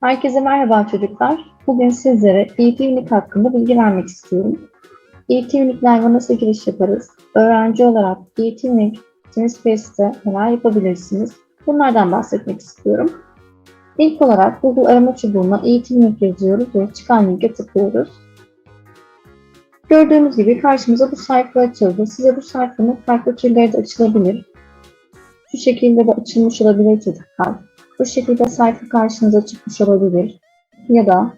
Herkese merhaba çocuklar. Bugün sizlere ET Unique hakkında bilgi vermek istiyorum. ET Unique'lerle nasıl giriş yaparız? Öğrenci olarak ET Unique Teamspace'te neler yapabilirsiniz? Bunlardan bahsetmek istiyorum. İlk olarak Google arama çubuğuna ET Unique yazıyoruz ve çıkan linke tıklıyoruz. Gördüğünüz gibi karşımıza bu sayfa açıldı. Size bu sayfanın farklı türleri de açılabilir. Şu şekilde de açılmış olabilir çocuklar. Bu şekilde sayfa karşınıza çıkmış olabilir. Ya da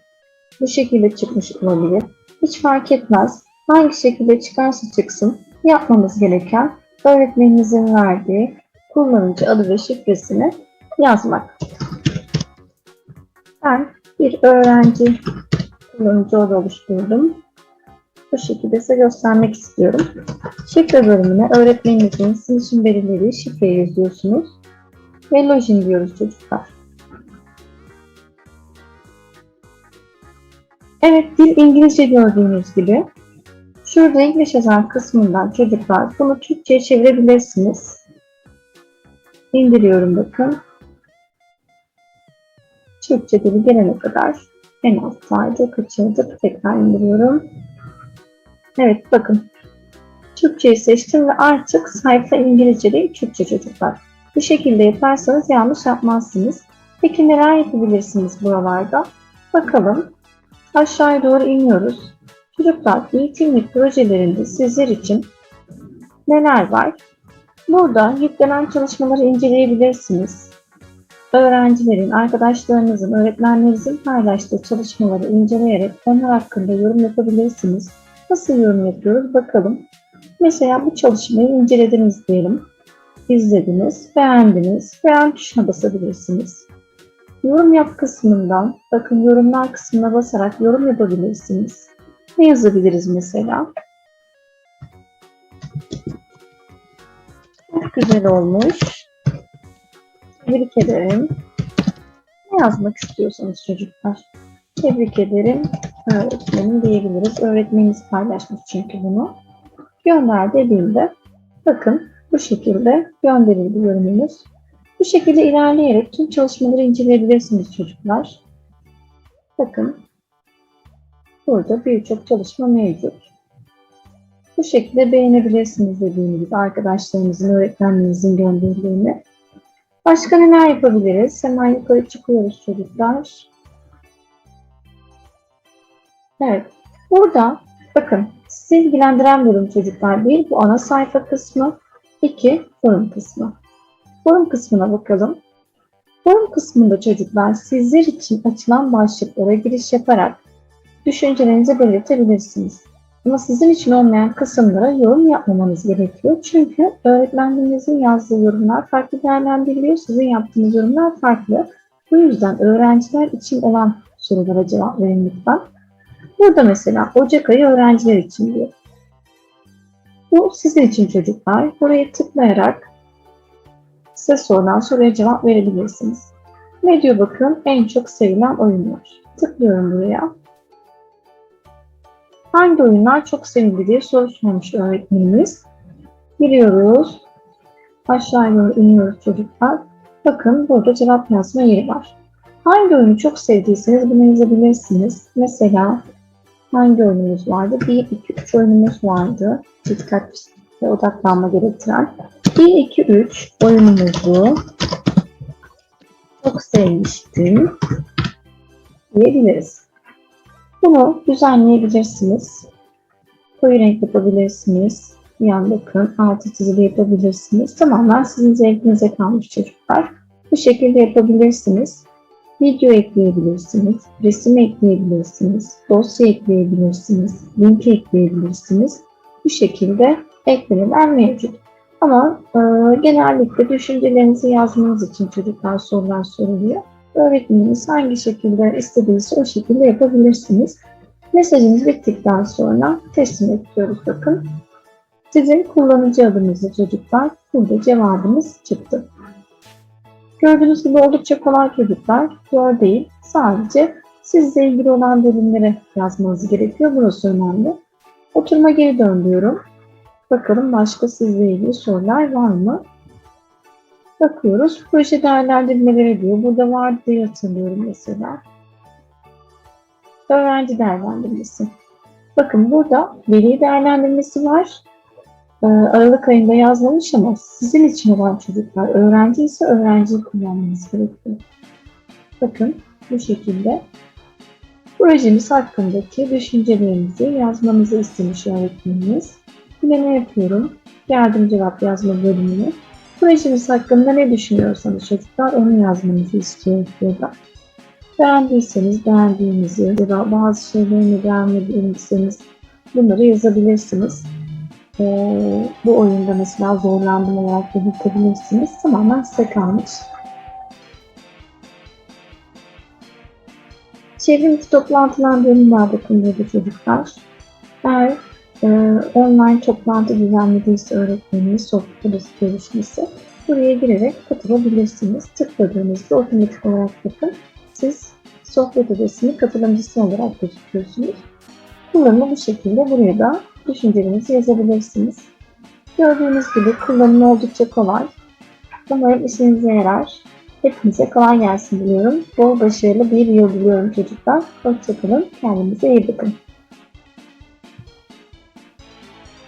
bu şekilde çıkmış olabilir. Hiç fark etmez. Hangi şekilde çıkarsa çıksın yapmamız gereken öğretmeninizin verdiği kullanıcı adı ve şifresini yazmak. Ben bir öğrenci kullanıcı adı oluşturdum. Bu şekilde size göstermek istiyorum. Şifre bölümüne öğretmeninizin sizin için belirlediği şifreyi yazıyorsunuz ve login diyoruz çocuklar. Evet, dil İngilizce gördüğünüz gibi. Şurada İngiliz yazan kısmından çocuklar bunu Türkçe'ye çevirebilirsiniz. İndiriyorum bakın. Türkçe dili gelene kadar en alttaydı, kaçırdık. Tekrar indiriyorum. Evet, bakın. Türkçeyi seçtim ve artık sayfa İngilizce değil Türkçe çocuklar. Bu şekilde yaparsanız yanlış yapmazsınız. Peki neler yapabilirsiniz buralarda? Bakalım. Aşağıya doğru iniyoruz. Çocuklar eğitimlik projelerinde sizler için neler var? Burada yüklenen çalışmaları inceleyebilirsiniz. Öğrencilerin, arkadaşlarınızın, öğretmenlerinizin paylaştığı çalışmaları inceleyerek onlar hakkında yorum yapabilirsiniz. Nasıl yorum yapıyoruz bakalım. Mesela bu çalışmayı incelediniz diyelim izlediniz, beğendiniz, beğen tuşuna basabilirsiniz. Yorum yap kısmından, bakın yorumlar kısmına basarak yorum yapabilirsiniz. Ne yazabiliriz mesela? Çok güzel olmuş. Tebrik ederim. Ne yazmak istiyorsanız çocuklar. Tebrik ederim öğretmenim diyebiliriz. Öğretmeniniz paylaşmış çünkü bunu. Gönder dediğimde bakın bu şekilde gönderildi yorumumuz. Bu şekilde ilerleyerek tüm çalışmaları inceleyebilirsiniz çocuklar. Bakın burada birçok çalışma mevcut. Bu şekilde beğenebilirsiniz dediğim gibi arkadaşlarınızın, öğretmenlerinizin gönderdiğini. Başka neler yapabiliriz? Hemen yukarı çıkıyoruz çocuklar. Evet. Burada bakın sizi ilgilendiren bölüm çocuklar değil. Bu ana sayfa kısmı. 2. Forum kısmı. Forum kısmına bakalım. Forum kısmında çocuklar sizler için açılan başlıklara giriş yaparak düşüncelerinizi belirtebilirsiniz. Ama sizin için olmayan kısımlara yorum yapmamanız gerekiyor. Çünkü öğretmenlerinizin yazdığı yorumlar farklı değerlendiriliyor. Sizin yaptığınız yorumlar farklı. Bu yüzden öğrenciler için olan sorulara cevap verin lütfen. Burada mesela Ocak ayı öğrenciler için diyor. Bu sizin için çocuklar. Buraya tıklayarak size sorulan soruya cevap verebilirsiniz. Ne diyor bakın? En çok sevilen oyunlar. Tıklıyorum buraya. Hangi oyunlar çok sevildi diye soru sormuş öğretmenimiz. Giriyoruz. Aşağıya doğru iniyoruz çocuklar. Bakın burada cevap yazma yeri var. Hangi oyunu çok sevdiyseniz bunu yazabilirsiniz. Mesela hangi oyunumuz vardı? 1, 2, 3 oyunumuz vardı. Dikkat ve odaklanma gerektiren. 1, 2, 3 oyunumuzu çok sevmiştim diyebiliriz. Bunu düzenleyebilirsiniz. Koyu renk yapabilirsiniz. Yan bakın altı çizili yapabilirsiniz. Tamamen sizin zevkinize kalmış çocuklar. Bu şekilde yapabilirsiniz video ekleyebilirsiniz, resim ekleyebilirsiniz, dosya ekleyebilirsiniz, link ekleyebilirsiniz. Bu şekilde eklemeler mevcut. Ama e, genellikle düşüncelerinizi yazmanız için çocuklar sorular soruluyor. Öğretmeniniz hangi şekilde istediyse o şekilde yapabilirsiniz. Mesajınız bittikten sonra teslim ediyoruz bakın. Sizin kullanıcı adınızı çocuklar burada cevabınız çıktı. Gördüğünüz gibi oldukça kolay çocuklar. Zor değil. Sadece sizle ilgili olan bölümleri yazmanız gerekiyor. Burası önemli. Oturma geri dön. Bakalım başka sizle ilgili sorular var mı? Bakıyoruz. Proje değerlendirmeleri diyor. Burada vardı diye hatırlıyorum mesela. Öğrenci değerlendirmesi. Bakın burada veli değerlendirmesi var. Ee, Aralık ayında yazmamış ama sizin için olan çocuklar öğrenci ise öğrenciyi kullanmanız gerekiyor. Bakın bu şekilde projemiz hakkındaki düşüncelerinizi yazmanızı istemiş öğretmenimiz. Yine ne yapıyorum? Yardım cevap yazma bölümünü. Projemiz hakkında ne düşünüyorsanız çocuklar onu yazmanızı istiyor burada. Beğendiyseniz beğendiğinizi ya da bazı şeylerini beğenmediyseniz bunları yazabilirsiniz. Ee, bu oyunda mesela zorlandım olarak belirtebilirsiniz. Tamamen size kalmış. Çevrimiçi toplantılandığını var bakın çocuklar. Eğer e, online toplantı düzenlediyse öğretmeniniz, sohbet odası görüşmesi buraya girerek katılabilirsiniz. Tıkladığınızda otomatik olarak bakın siz sohbet odasının katılımcısı olarak gözüküyorsunuz. Kullanımı bu şekilde buraya da düşüncelerinizi yazabilirsiniz. Gördüğünüz gibi kullanımı oldukça kolay. Umarım işinize yarar. Hepinize kolay gelsin diliyorum. Bol başarılı bir yıl diliyorum çocuklar. Hoşçakalın. Kendinize iyi bakın.